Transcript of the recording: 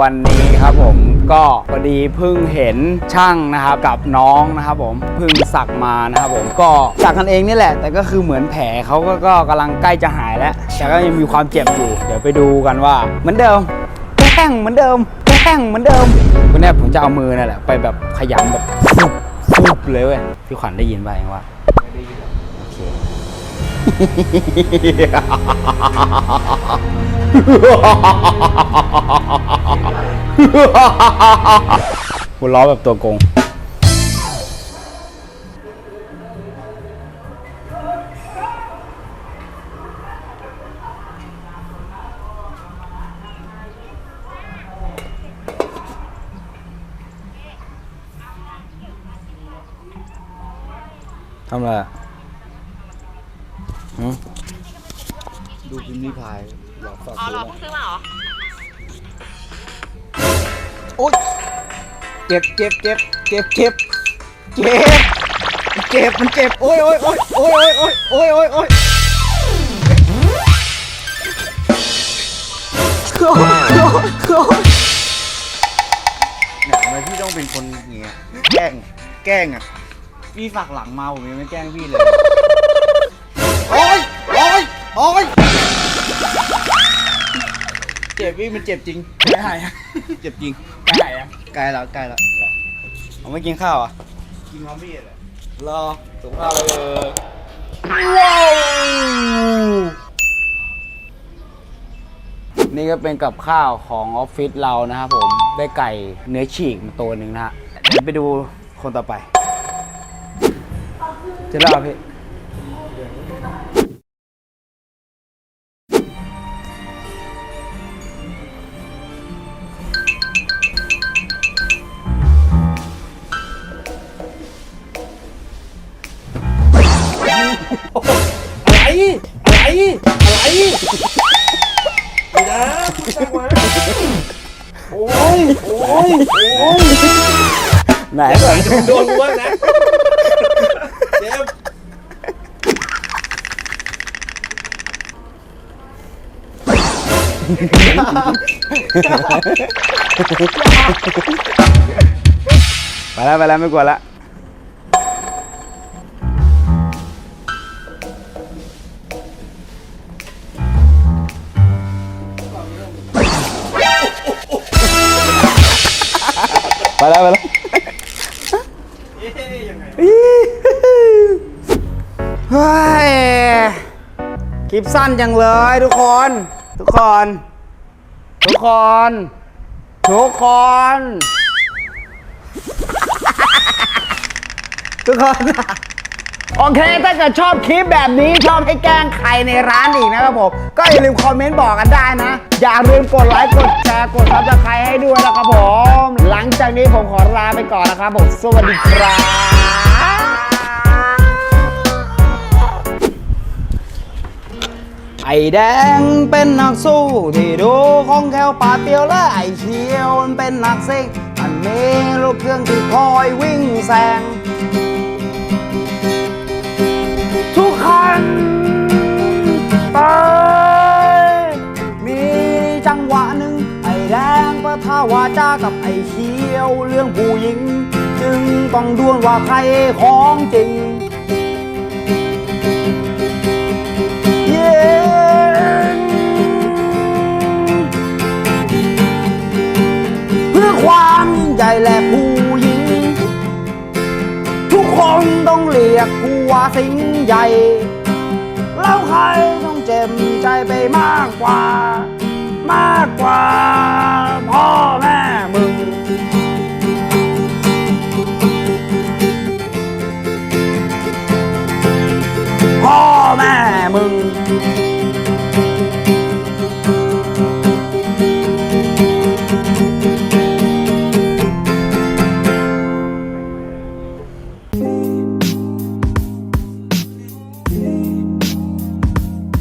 วันนี้ครับผมก็พอดีเพิ่งเห็นช่างนะครับกับน้องนะครับผมเพิ่งสักมานะครับผมก็สักกันเองนี่แหละ แต่ก็คือเหมือนแผลเขาก็ก็กำลังใกล้จะหายแล้วแต่ก็ยังมีความเจ็บอยู่ เดี๋ยวไปดูกันว่า เหมือนเดิมแห้งเหมือนเดิมแห้งเหมือนเดิมวันนี้ผมจะเอามือนั่นแหละไปแบบขยำแบบฟุบฟุบเลยเว้ยพี่ขวัญได้ยินป่ะเองว่า หัวล้อแบบตัวโกงทำอะไร อะหืมดูพิมพ์รีพายหลอกฝากอ๋อซื้อเหรอมาเพิ่งซื้อมาเหรอ โอ๊ยเจ็บเจ็บเจ็บเจ็บเจ็บเจ็บเจ็บมันเจ็บโอ๊ยโอ๊ยโอ๊ยโอ๊ยโอ๊ยโอ๊ยโอ๊ยโอ๊ยเนี่ยทำไมพี่ต้องเป็นคนอย่างเงี้ยแกล้งแกล้งอะพี่ฝากหลังมาผมยังไม่แกล้งพี่เลยโอ๊ยโอ๊ย โอ๊ยเจ็บพี่มันเจ็บจริงไม่หายอะเจ็บจริงใกล้หายอะใกล้แล้วใกล้แล้วเอาไม่กินข้าวอะกินพร้อมพี่เลยรอสุขภาพเลยว้าวนี่ก็เป็นกับข้าวของออฟฟิศเรานะครับผมได้ไก่เนื้อฉีกมาตัวหนึ่งนะฮะเดี๋ยวไปดูคนต่อไป จะเล่าพี่ ไม่ได้ช่างมาโอ้ยโอ้ยโอ้ยไหนก่อนโดนกูบ้างนะเจมส์ไปแล้วไปแล้วไม่กลัวแล้ว แล้วไปแล้วเอ๊ะยังไงเฮ้ยคลิปสั้นจังเลยทุกคน ทุกคน ทุกคน ทุกคน ทุกคน โอเค ถ้าเกิดชอบคลิปแบบนี้ชอบให้แกล้งใครในร้านอีกนะครับผม ก็อย่าลืมคอมเมนต์บอกกันได้นะ อย่าลืมกดไลค์กดแชร์กดซับสไครต์ให้ด้วยนะครับผม หลังจากนี้ผมขอลาไปก่อนนะครับผมสวัสดีครับไอแดงเป็นนักสู้ที่ดูของแควปาเปียวและไอเขียวมันเป็นนักซิ่งมันมีรถเครื่องที่คอยวิ่งแซง กันไป มีจังหวะหนึ่งไอแดงประทาวาจากับไอเขียวเรื่องผู้หญิง จึงต้องดวลว่าใครของจริงเพื่อความยิ่งใหญ่และผู้หญิง ทุกคนต้องเรียกกูว่าสิงใหญ่ แล้วใครต้องเจ็บใจไปมากกว่า มากกว่า